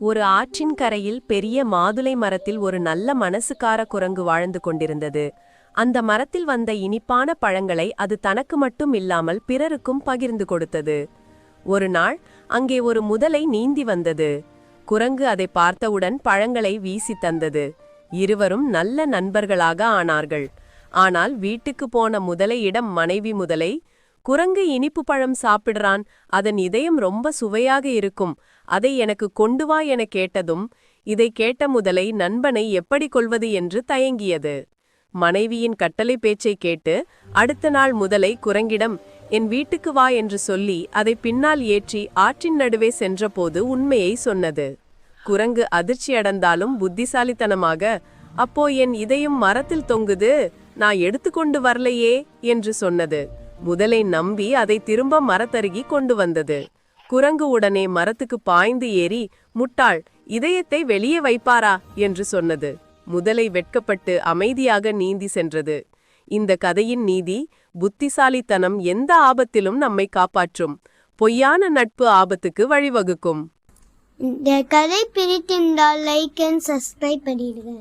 ஒரு ஆற்றின் கரையில் பெரிய மாதுளை மரத்தில் ஒரு நல்ல மனசுக்கார குரங்கு வாழ்ந்து கொண்டிருந்தது. அந்த மரத்தில் வந்த இனிப்பான பழங்களை அது தனக்கு மட்டும் இல்லாமல் பிறருக்கும் பகிர்ந்து கொடுத்தது. ஒரு நாள் அங்கே ஒரு முதலை நீந்தி வந்தது. குரங்கு அதை பார்த்தவுடன் பழங்களை வீசி தந்தது. இருவரும் நல்ல நண்பர்களாக ஆனார்கள். ஆனால் வீட்டுக்கு போன முதலையிடம் மனைவி முதலை குரங்கு இனிப்பு பழம் சாப்பிடுறான். அதன் இதயம் ரொம்ப சுவையாக இருக்கும். அதை எனக்கு கொண்டு வா என கேட்டதும் இதை கேட்ட முதலை நண்பனை எப்படி கொள்வது என்று தயங்கியது. மனைவியின் கட்டளை பேச்சை கேட்டு அடுத்த நாள் முதலை குரங்கிடம் என் வீட்டுக்கு வா என்று சொல்லி அதை பின்னால் ஏற்றி ஆற்றின் நடுவே சென்றபோது உண்மையை சொன்னது. குரங்கு அதிர்ச்சியடைந்தாலும் புத்திசாலித்தனமாக அப்போ என் இதயம் மரத்தில் தொங்குது நான் எடுத்துக்கொண்டு வரலையே என்று சொன்னது. முதலை நம்பி அதை திரும்ப மரத்தருகி கொண்டு வந்தது. குரங்கு உடனே மரத்துக்கு பாய்ந்து ஏறி முட்டாள் இதயத்தை வெளியே வைப்பாரா? என்று சொன்னது. முதலை வெட்கப்பட்டு அமைதியாக நீந்தி சென்றது. இந்த கதையின் நீதி புத்திசாலித்தனம் எந்த ஆபத்திலும் நம்மை காப்பாற்றும். பொய்யான நட்பு ஆபத்துக்கு வழிவகுக்கும். இந்த கதை பிடித்திருந்தால் லைக் அண்ட் சப்ஸ்கிரைப் பண்ணிடுங்க.